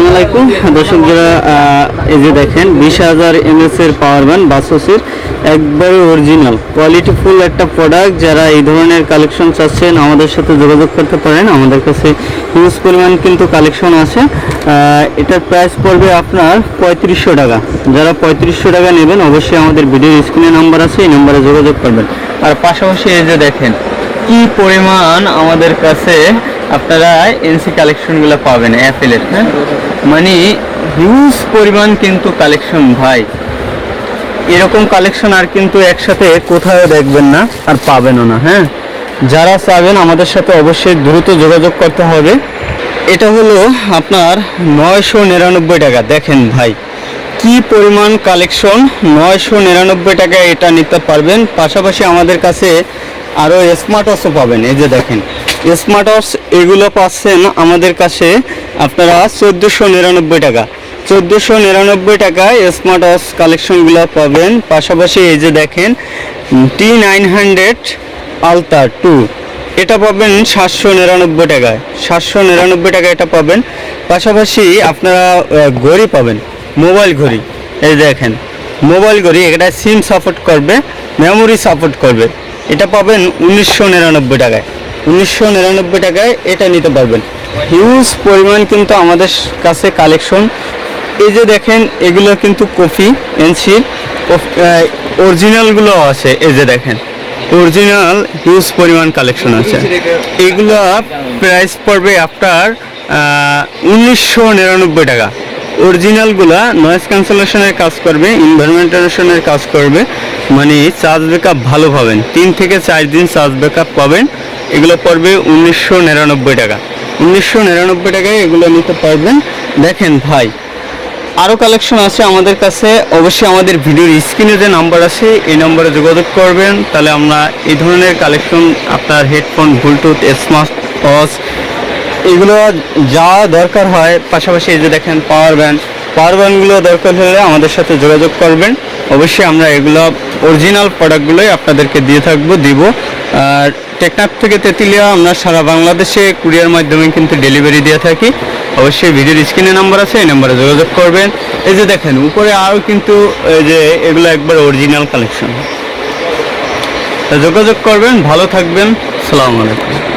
আসসালামু আলাইকুম। যারা এই যে দেখেন, বিশ হাজার এমএস এর পাওয়ার ব্যান্ড বাসোসির একবারে অরিজিনাল কোয়ালিটি ফুল একটা প্রোডাক্ট যারা এই ধরনের কালেকশন চাচ্ছেন, আমাদের সাথে যোগাযোগ করতে পারেন। আমাদের কাছে হিউজ পরিমাণ কিন্তু কালেকশন আছে। এটার প্রাইস পড়বে আপনার পঁয়ত্রিশশো টাকা। যারা পঁয়ত্রিশশো টাকা নেবেন, অবশ্যই আমাদের ভিডিও স্ক্রিনে নাম্বার আছে, এই নাম্বারে যোগাযোগ করবেন। আর পাশাপাশি এই যে দেখেন, কি পরিমাণ আমাদের কাছে আপনারা এনসি কালেকশনগুলো পাবেন অ্যাপেলের হ্যাঁ? মানে হিউজ পরিমাণ কিন্তু কালেকশন ভাই। এরকম কালেকশন আর কিন্তু একসাথে কোথাও দেখবেন না আর পাবেনও না হ্যাঁ? যারা চাবেন আমাদের সাথে অবশ্যই দ্রুত যোগাযোগ করতে হবে। এটা হলো আপনার নয়শো নিরানব্বই টাকা। দেখেন ভাই, কি পরিমাণ কালেকশন নয়শো নিরানব্বই টাকায় এটা নিতে পারবেন। পাশাপাশি আমাদের কাছে আরও স্মার্ট ওয়াচও পাবেন। এই যে দেখেন স্মার্ট ওয়াচ এগুলো পাচ্ছেন আমাদের কাছে আপনারা চোদ্দোশো নিরানব্বই টাকা। চোদ্দোশো নিরানব্বই টাকায় স্মার্ট ওয়াচ কালেকশনগুলো পাবেন। পাশাপাশি এই যে দেখেন T nine hundred ultra two এটা পাবেন সাতশো নিরানব্বই টাকায়। সাতশো নিরানব্বই টাকা এটা পাবেন। পাশাপাশি আপনারা ঘড়ি পাবেন। মোবাইল ঘড়ি। এই দেখেন, মোবাইল ঘড়ি, এটা সিম সাপোর্ট করবে মেমোরি সাপোর্ট করবে। এটা পাবেন উনিশশো নিরানব্বই টাকায়। উনিশশো নিরানব্বই টাকায় এটা নিতে পারবেন। হিউজ পরিমাণ কিন্তু আমাদের কাছে কালেকশন এই যে দেখেন, এগুলো কিন্তু কফি এনসির অরিজিনালগুলো আছে, এই যে দেখেন। অরিজিনাল হিউজ পরিমাণ কালেকশন আছে। এগুলো প্রাইস পড়বে আপনার উনিশশো নিরানব্বই টাকা। অরিজিনালগুলা নয়েজ ক্যান্সেলেশনের কাজ করবে ইনভারমেন্টেশনের কাজ করবে। মানে চার্জ ব্যাকআপ ভালো পাবেন। তিন থেকে চার দিন চার্জ ব্যাকআপ পাবেন। এগুলো পড়বে উনিশশো নিরানব্বই টাকা। উনিশশো নিরানব্বই টাকায় এগুলো নিতে পারবেন। দেখেন ভাই আরও কালেকশন আছে আমাদের কাছে। অবশ্যই আমাদের ভিডিওর স্ক্রিনে যে নাম্বার আছে, এই নম্বরে যোগাযোগ করবেন। তাহলে আমরা এই ধরনের কালেকশন আপনার হেডফোন ব্লুটুথ স্মার্ট ওয়াচ এগুলো যা দরকার হয়, পাশাপাশি এই যে দেখেন পাওয়ার ব্যান্ড পাওয়ার ব্যান্ডগুলো দরকার হলে আমাদের সাথে যোগাযোগ করবেন। অবশ্যই আমরা এগুলো অরিজিনাল প্রোডাক্টগুলোই আপনাদেরকে দিয়ে থাকব, দিব। আর টেকনাফ থেকে তেঁতুলিয়া আমরা সারা বাংলাদেশে কুরিয়ার মাধ্যমে কিন্তু ডেলিভারি দিয়ে থাকি। অবশ্যই ভিডিওর স্ক্রিনে নাম্বার আছে, এই নাম্বারে যোগাযোগ করবেন। এই যে দেখেন, উপরে আরও কিন্তু এই যে এগুলো একবার অরিজিনাল কালেকশন যোগাযোগ করবেন, ভালো থাকবেন, সালাম আলাইকুম।